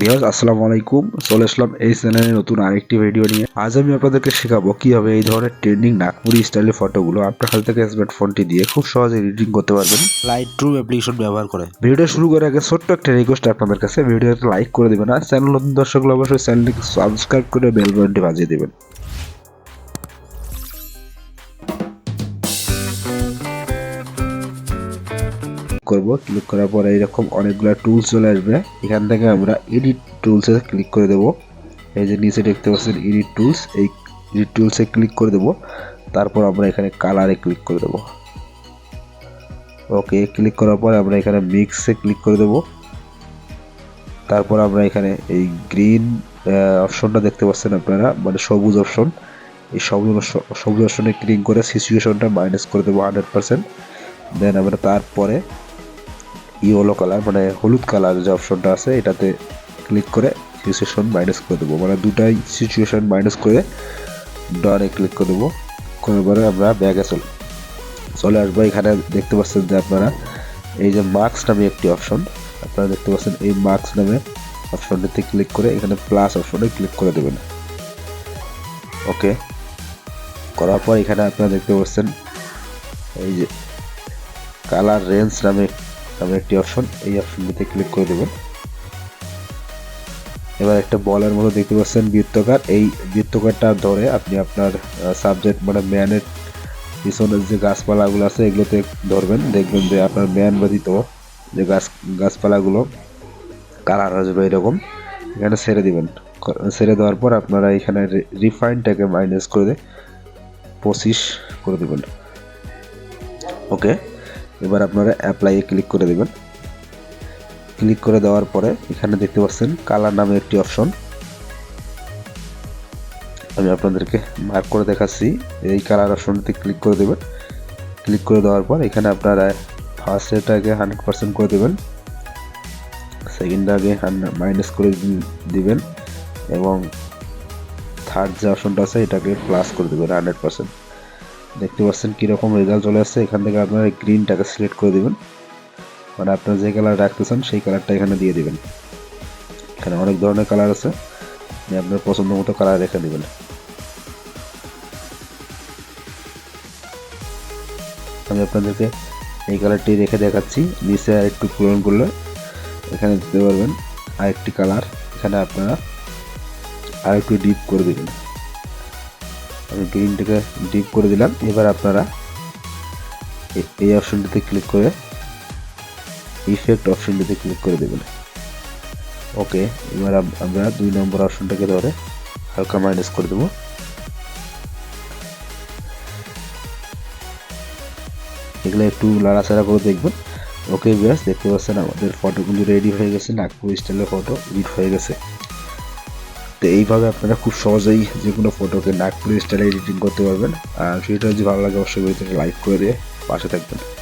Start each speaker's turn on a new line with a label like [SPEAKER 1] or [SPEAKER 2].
[SPEAKER 1] বিহাজ আসসালামু আলাইকুম। চলে আসলাম এই চ্যানেলে নতুন আরেকটি ভিডিও নিয়ে। আজ আমি আপনাদেরকে শেখাবো কীভাবে এই ধরনের ট্রেন্ডিং নাগপুরি স্টাইলের ফটোগুলো আপনার হাত থেকে স্মার্টফোনটি দিয়ে খুব সহজে এডিটিং করতে পারবেন।
[SPEAKER 2] লাইট রুম অ্যাপ্লিকেশন ব্যবহার করে।
[SPEAKER 1] ভিডিও শুরু করার আগে ছোট্ট একটা রিকোয়েস্ট আপনাদের কাছে। ভিডিওটা লাইক করে দেবেন আর চ্যানেল নতুন দর্শকগুলো অবশ্যই চ্যানেলটিকে সাবস্ক্রাইব করে বেল বাটনটি বাজিয়ে দেবেন। করব ক্লিক করার পরে এরকম অনেকগুলো টুলস চলে আসবে। এখান থেকে আমরা এডিট টুলসে ক্লিক করে দেব। এই যে নিচে দেখতে পাচ্ছেন এডিট টুলস এই এডিট টুলসে ক্লিক করে দেব। তারপর আমরা এখানে কালারে ক্লিক করে দেব। ওকে ক্লিক করার পরে আমরা এখানে মিক্সে ক্লিক করে দেব। তারপর আমরা এখানে এই গ্রিন অপশনটা দেখতে পাচ্ছেন আপনারা মানে সবুজ অপশন এই সবুজ সবুজ অপশনে ক্লিক করে সিচুয়েশনটা মাইনাস করে দেবো হান্ড্রেড পার্সেন্ট দেন আমরা তারপরে ইয়েলো কালার মানে হলুদ কালার যে অপশনটা আছে, এটাতে ক্লিক করে সিচুয়েশন মাইনাস করে দেবো। মানে দুটাই সিচুয়েশন মাইনাস করে ডনে ক্লিক করে দেবো। করার পরে আমরা ব্যাগে চল, চলে আসব। এখানে দেখতে পাচ্ছেন যে আপনারা, এই যে মার্কস নামে একটি অপশন আপনারা দেখতে পাচ্ছেন এই মার্কস নামে অপশনটিতে ক্লিক করে এখানে প্লাস অপশনে ক্লিক করে দেবেন। ওকে করার পর এখানে আপনারা দেখতে পাচ্ছেন এই যে কালার রেঞ্জ নামে নামে একটি অপশন এই অপশনটিতে ক্লিক করে দেবেন। এবার একটা বলের মতো দেখতে পাচ্ছেন বৃত্তকার। এই বৃত্তকারটা ধরে আপনি আপনার সাবজেক্ট মানে ম্যানের পিছনের যে গাছপালাগুলো আছে, এগুলোতে ধরবেন। দেখবেন যে আপনার ম্যান ব্যতীত যে গাছ, গাছপালাগুলো কালার আসবে এরকম। এখানে ছেড়ে দিবেন। ছেড়ে দেওয়ার পর আপনারা এখানে রিফাইনটাকে মাইনাস করে পঁচিশ করে দেবেন। ওকে এবার আপনারা অ্যাপ্লাইয়ে ক্লিক করে দেবেন। ক্লিক করে দেওয়ার পরে এখানে দেখতে পাচ্ছেন কালার নামে একটি অপশন আমি আপনাদেরকে মার্ক করে দেখাচ্ছি, এই কালার অপশনটিতে ক্লিক করে দেবেন। ক্লিক করে দেওয়ার পর এখানে আপনারা ফার্স্ট এটাকে হান্ড্রেড পার্সেন্ট করে দেবেন। সেকেন্ড আগে মাইনাস করে দিবেন এবং থার্ড যে অপশনটা আছে এটাকে প্লাস করে দেবেন হান্ড্রেড পার্সেন্ট দেখতে পাচ্ছেন কীরকম রেজাল্ট চলে আসছে। এখান থেকে আপনারা গ্রিনটাকে সিলেক্ট করে দেবেন। মানে আপনারা যে কালার রাখতেছেন সেই কালারটা এখানে দিয়ে দেবেন। এখানে অনেক ধরনের কালার আছে। আপনার পছন্দ মতো কালার রেখে দেবেন। আমি আপনাদেরকে এই কালারটি রেখে দেখাচ্ছি। নিচে আর একটু পূরণ করলে এখানে দিতে পারবেন আরেকটি কালার এখানে আপনারা আর একটু ডিপ করে দেবেন। আমি গ্রিনটাকে ডিপ করে দিলাম। এবার আপনারা এই অপশনটিতে ক্লিক করে ইফেক্ট অপশনটিতে ক্লিক করে দেবেন। ওকে এবার আমরা দুই নম্বর অপশনটাকে ধরে হালকা মাইনাস করে দেবো। এগুলো একটু লাড়াচাড়া করে দেখবেন। ওকে ব্যাস দেখতে পাচ্ছেন আমাদের ফটোগুলি রেডি হয়ে গেছে, নাগপুর স্টাইলের ফটো এডিট হয়ে গেছে। তো এইভাবে আপনারা খুব সহজেই যে কোনো ফটোকে নাগপুর স্টাইলে এডিটিং করতে পারবেন। আর ভিডিওটা যদি ভালো লাগে, অবশ্যই লাইক করে দিয়ে পাশে থাকবেন।